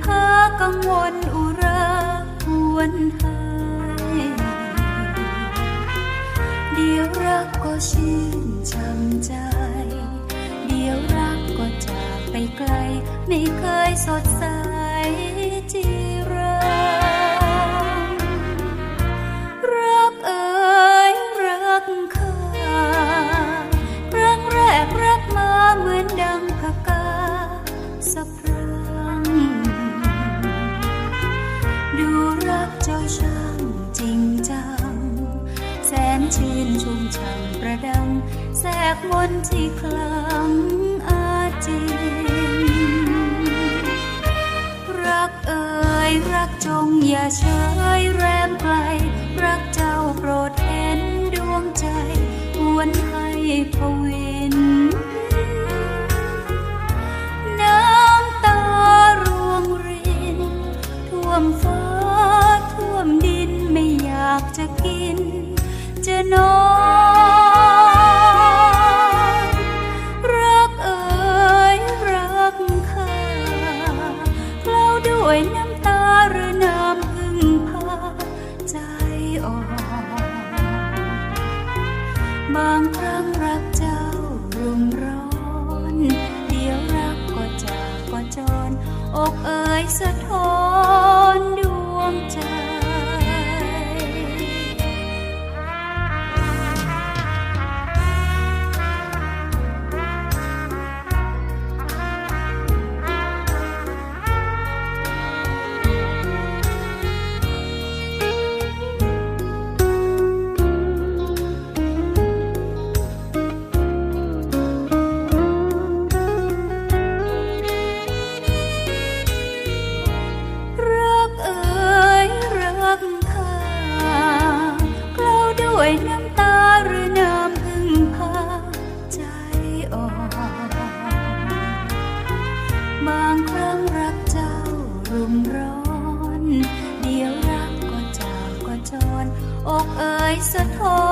เพ้อกังวลอุราควรให้เดี๋ยวรักก็ชื่นช่ำใจ เดี๋ยวรักก็จากไปไกล ไม่เคยสดใสจีรังรักเอ่ยรักข้าครั้งแรกรักมาเหมือนดังพกาสะพรัง ช่างจริงจัง แสนชื่นชุ่มช่ำประดังแทรกมนที่คลังอาเจียนรักเอ่ยรักจงอย่าเฉยแรมไกล รักเจ้าโปรดเห็นดวงใจหวนให้พวิ อยากจะกิน จะนอนรักเอ่ยรักข้าเคล้าด้วยน้ำตาหรือน้ำพึ่งพาใจอ่อนบางครั้งรักเจ้ารุมร้อนเดี๋ยวรักก็จากก็จรอกเอ่ยสะท้อน อก บางครั้งรักเจ้ารุมร้อน เดี๋ยวรักก็จาก็จรอกเอ่ยสะท้อน